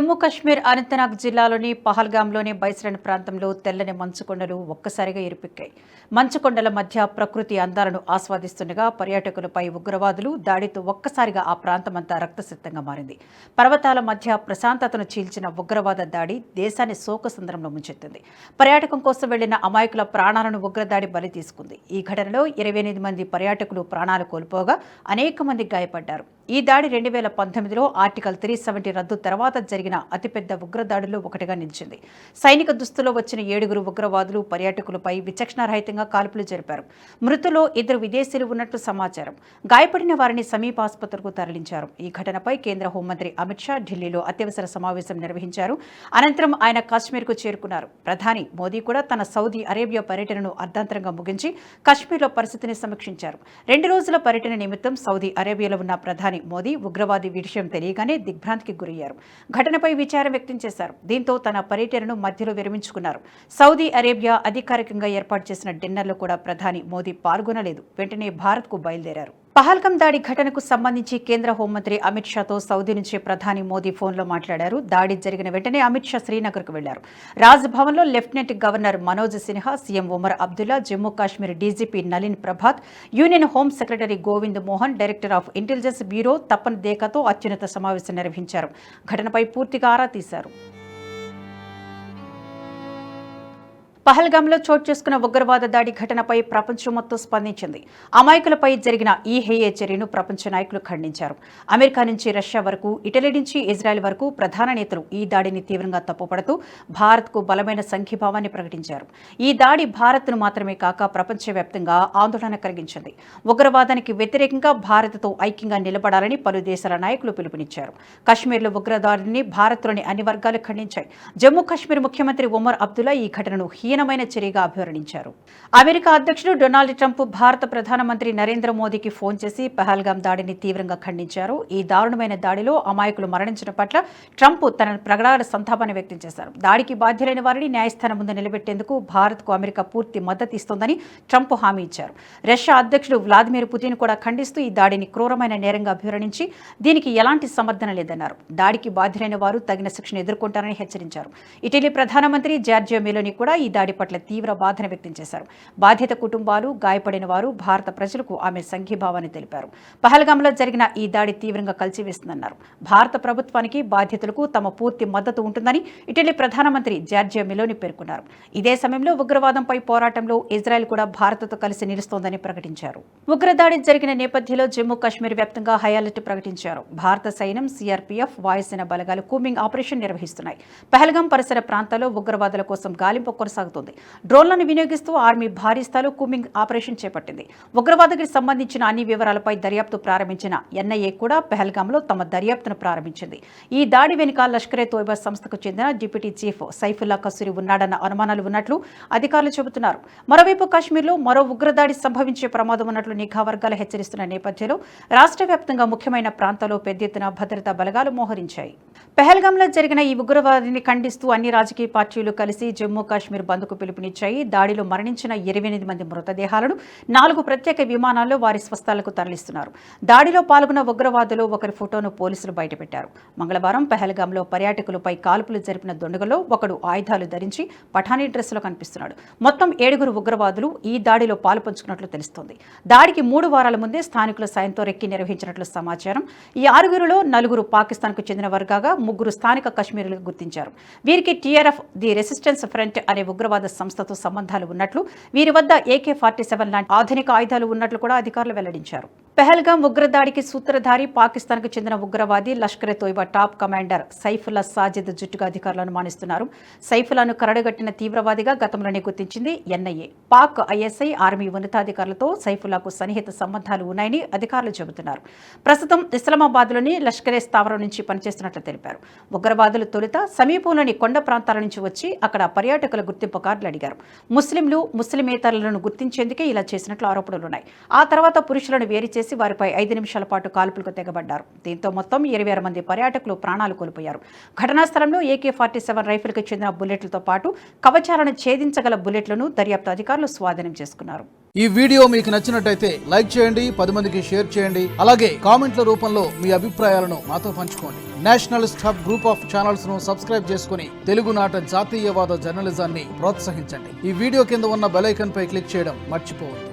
జమ్మూ కాశ్మీర్ అనంతనాగ్ జిల్లాలోని పహల్గాంలోని బైసరన్ ప్రాంతంలో తెల్లని మంచుకొండలు ఒక్కసారిగా ఇరుపెక్కాయి. మంచుకొండల మధ్య ప్రకృతి అందాలను ఆస్వాదిస్తుండగా పర్యాటకులపై ఉగ్రవాదులు దాడితో ఒక్కసారిగా ఆ ప్రాంతమంతా రక్తసిద్ధంగా మారింది. పర్వతాల మధ్య ప్రశాంతతను చీల్చిన ఉగ్రవాద దాడి దేశాన్ని శోకసంద్రంలో ముంచెత్తింది. పర్యాటకం కోసం వెళ్ళిన అమాయకుల ప్రాణాలను ఉగ్రదాడి బలి తీసుకుంది. ఈ ఘటనలో ఇరవై ఎనిమిది మంది పర్యాటకులు ప్రాణాలు కోల్పోగా అనేక మంది గాయపడ్డారు. ఈ దాడి రెండు వేల పంతొమ్మిదిలో ఆర్టికల్ త్రీ సెవెంటీ రద్దు తర్వాత జరిగిన అతిపెద్ద ఉగ్రదాడుల్లో ఒకటిగా నిలిచింది. సైనిక దుస్తులో వచ్చిన ఏడుగురు ఉగ్రవాదులు పర్యాటకులపై విచక్షణారహితంగా కాల్పులు జరిపారు. మృతులో ఇద్దరు విదేశీయులు ఉన్నట్లు సమాచారం. గాయపడిన వారిని సమీప ఆసుపత్రికి తరలించారు. ఈ ఘటనపై కేంద్ర హోంమంత్రి అమిత్ షా ఢిల్లీలో అత్యవసర సమావేశం నిర్వహించారు. అనంతరం ఆయన కాశ్మీర్కు చేరుకున్నారు. ప్రధాని మోదీ కూడా తన సౌదీ అరేబియా పర్యటనను అర్ధాంతరంగా ముగించి కాశ్మీర్లో పరిస్థితిని సమీక్షించారు. రెండు రోజుల పర్యటన నిమిత్తం సౌదీ అరేబియాలో ఉన్న ప్రధాని మోదీ ఉగ్రవాది విషయం తెలియగానే దిగ్భ్రాంతికి గురయ్యారు. ఘటనపై విచారం వ్యక్తం చేశారు. దీంతో తన పర్యటనను మధ్యలో విరమించుకున్నారు. సౌదీ అరేబియా అధికారికంగా ఏర్పాటు చేసిన డిన్నర్లో కూడా ప్రధాని మోదీ పాల్గొనలేదు. వెంటనే భారత్కు బయలుదేరారు. పహల్గం దాడి ఘటనకు సంబంధించి కేంద్ర హోంమంత్రి అమిత్ షాతో సౌదీ నుంచి ప్రధాని మోదీ ఫోన్లో మాట్లాడారు. దాడి జరిగిన వెంటనే అమిత్ షా శ్రీనగర్కు వెళ్ళారు. రాజ్ భవన్లో lieutenant governor Manoj Sinha CM Omar Abdullah Jammu Kashmir DGP Nalin Prabhat union home secretary Govind Mohan director of intelligence bureau Tapan దేకాతో అత్యున్నత సమావేశం నిర్వహించారు. ఘటనపై పూర్తిగా ఆరా తీశారు. పహల్గామ్లో చోటు చేసుకున్న ఉగ్రవాద దాడి ఘటనపై ప్రపంచం మొత్తం స్పందించింది. అమాయకులపై జరిగిన ఈ హేయ చర్యను ప్రపంచ నాయకులు ఖండించారు. అమెరికా నుంచి రష్యా వరకు ఇటలీ నుంచి ఇజ్రాయెల్ వరకు ప్రధాన నేతలు ఈ దాడిని తీవ్రంగా తప్పుపడుతూ భారత్కు బలమైన సంఘీభావాన్ని ప్రకటించారు. ఈ దాడి భారత్ను మాత్రమే కాక ప్రపంచవ్యాప్తంగా ఆందోళన కలిగించింది. ఉగ్రవాదానికి వ్యతిరేకంగా భారత్తో ఐక్యంగా నిలబడాలని పలు దేశాల నాయకులు పిలుపునిచ్చారు. కశ్మీర్లో ఉగ్రదాడిని భారత్లోని అన్ని వర్గాలు ఖండించాయి. జమ్మూ కాశ్మీర్ ముఖ్యమంత్రి ఉమర్ అబ్దుల్లా ఈ ఘటనను హీనమైన చర్యగా అభివర్ణించారు. అమెరికా అధ్యక్షుడు డొనాల్డ్ ట్రంప్ భారత ప్రధానమంత్రి నరేంద్ర మోదీకి ఫోన్ చేసి పహల్గాం దాడిని తీవ్రంగా ఖండించారు. ఈ దారుణమైన దాడిలో అమాయకులు మరణించడం పట్ల ట్రంప్ తన ప్రగాఢ సంతాపాన్ని వ్యక్తం చేశారు. దాడికి బాధ్యులైన వారిని న్యాయస్థానం ముందు నిలబెట్టేందుకు భారత్కు అమెరికా పూర్తి మద్దతు ఇస్తోందని ట్రంప్ హామీ ఇచ్చారు. రష్యా అధ్యక్షుడు వ్లాదిమిర్ పుతిన్ కూడా ఖండిస్తూ ఈ దాడిని క్రూరమైన నేరంగా అభివర్ణించి దీనికి ఎలాంటి సమర్థన లేదన్నారు. దాడికి బాధ్యులైన వారు తగిన శిక్షణ ఎదుర్కొంటారని హెచ్చరించారు. ఇటలీ ప్రధానమంత్రి జార్జియో మెలోని కూడా ఈ దాడి పట్ల తీవ్ర బాధను వ్యక్తం చేశారు. బాధిత కుటుంబాలు గాయపడిన వారు భారత ప్రజలకు ఆమె సంఘీభావాన్ని తెలిపారు. పహల్గామ్లో జరిగిన ఈ దాడి తీవ్రంగా కలిసివేస్తుందన్నారు. భారత ప్రభుత్వానికి బాధ్యతలకు తమ పూర్తి మద్దతు ఉంటుందని ఇటలీ ప్రధానమంత్రి జార్జియా మిలోని పేర్కొన్నారు. ఇదే సమయంలో ఉగ్రవాదంపై పోరాటంలో ఇజ్రాయెల్ కూడా భారత్తో కలిసి నిలుస్తోందని ప్రకటించారు. ఉగ్రదాడి జరిగిన నేపథ్యంలో జమ్మూ కాశ్మీర్ వ్యాప్తంగా హై అలర్ట్ ప్రకటించారు. భారత సైన్యం సీఆర్పీఎఫ్ వాయుసేన బలగాలు కూమింగ్ ఆపరేషన్ నిర్వహిస్తున్నాయి. పహల్గాం పరిసర ప్రాంతాల్లో ఉగ్రవాదుల కోసం గాలింపు కొనసాగుతుంది. డ్రోన్లను వినియోగిస్తూ ఆర్మీ భారీ స్థాయిలో కూమింగ్ ఆపరేషన్ చేపట్టింది. ఉగ్రవాదకి సంబంధించిన అన్ని వివరాలపై దర్యాప్తు ప్రారంభించిన ఎన్ఐఏ కూడా పెహల్గాంలో తమ దర్యాప్తును ప్రారంభించింది. ఈ దాడి వెనుక లష్కరే తోయబా సంస్థకు చెందిన డిప్యూటీ చీఫ్ సైఫుల్లా కసూరి ఉన్నాడన్న అనుమానాలు ఉన్నట్లు అధికారులు చెబుతున్నారు. మరోవైపు కాశ్మీర్లో మరో ఉగ్రదాడి సంభవించే ప్రమాదం ఉన్నట్లు నిఘా వర్గాలు హెచ్చరిస్తున్న నేపథ్యంలో రాష్ట్ర వ్యాప్తంగా ముఖ్యమైన ప్రాంతాల్లో పెద్ద ఎత్తున భద్రతా బలగాలు మోహరించాయి. పెహల్గాంలో జరిగిన ఈ ఉగ్రవాదిని ఖండిస్తూ అన్ని రాజకీయ పార్టీలు కలిసి జమ్మూ కాశ్మీర్ బంద్కు పిలుపునిచ్చాయి. దాడిలో మరణించిన ఇరవై ఎనిమిది మంది మృతదేహాలను నాలుగు ప్రత్యేక విమానాల్లో వారి స్వస్థలకు తరలిస్తున్నారు. దాడిలో పాల్గొన్న ఉగ్రవాదులు ఒకరి ఫోటోను పోలీసులు బయటపెట్టారు. మంగళవారం పెహల్గాంలో పర్యాటకులపై కాల్పులు జరిపిన దొండగలో ఒకడు ఆయుధాలు ధరించి పఠానీ డ్రెస్సులో కనిపిస్తున్నాడు. మొత్తం ఏడుగురు ఉగ్రవాదులు ఈ దాడిలో పాల్పంచుకున్నట్లు తెలుస్తోంది. దాడికి మూడు వారాల ముందే స్థానికుల సాయంతో రెక్కి నిర్వహించినట్లు సమాచారం. ఈ ఆరుగురిలో నలుగురు పాకిస్తాన్కు చెందిన వర్గాగా ముగ్గురు స్థానిక కశ్మీరులకు గుర్తించారు. వీరికి టీఆర్ఎఫ్ ది రెసిస్టెన్స్ ఫ్రంట్ అనే ఉగ్రవాద సంస్థతో సంబంధాలు ఉన్నట్లు వీరి వద్ద ఏకే ఫార్టీ సెవెన్ లాంటి ఆధునిక ఆయుధాలు ఉన్నట్లు కూడా అధికారులు వెల్లడించారు. పెహల్గాం ఉగ్రదాడికి సూత్రధారి పాకిస్తాన్కు చెందిన ఉగ్రవాది లష్కరే తోయిబా టాప్ కమాండర్ సైఫుల్లా సాజిద్ జుట్టుగా అధికారులను మానిస్తున్నారు. సైఫుల్లాను కరడుగట్టిన తీవ్రవాదిగా గతంలోనే గుర్తించింది ఎన్ఐఏ పాక్ ఐఎస్ఐ ఆర్మీ ఉన్నతాధికారులతో సైఫుల్లాకు సన్నిహిత సంబంధాలు ఉన్నాయని అధికారులు చెబుతున్నారు. ప్రస్తుతం ఇస్లామాబాద్లోని లష్కరే స్థావరం నుంచి పనిచేస్తున్నట్లు తెలిపారు. ఉగ్రవాదులు తొలుత సమీపంలోని కొండ ప్రాంతాల నుంచి వచ్చి అక్కడ పర్యాటకుల గుర్తింపు కార్డులు అడిగారు. ముస్లింలు ముస్లిమేతరులను గుర్తించేందుకే ఇలా చేసినట్లు ఆరోపణలున్నాయి. ఆ తర్వాత పురుషులను వేరు చేసి వారిపై ఐదు నిమిషాల పాటు కాల్పులకు తెగబడ్డారు. దీంతో మొత్తం ఇరవై ఆరు మంది పర్యాటకులు ప్రాణాలు కోల్పోయారు. ఘటనా స్థలంలో ఏకే ఫార్టీ సెవెన్ రైఫిల్కి చెందిన బుల్లెట్లతో పాటు కవచాలను ఛేదించగల బుల్లెట్లను దర్యాప్తు అధికారులు స్వాధీనం చేసుకున్నారు. ఈ వీడియో మీకు నచ్చినట్టయితే లైక్ చేయండి పది మందికి షేర్ చేయండి అలాగే కామెంట్ల రూపంలో మీ అభిప్రాయాలను మాతో పంచుకోండి. నేషనల్ స్టాప్ గ్రూప్ ఆఫ్ ఛానల్స్ను సబ్స్క్రైబ్ చేసుకుని తెలుగునాట జాతీయవాద జర్నలిజాన్ని ప్రోత్సహించండి. ఈ వీడియో కింద ఉన్న బెలైకన్ పై క్లిక్ చేయడం మర్చిపోవద్దు.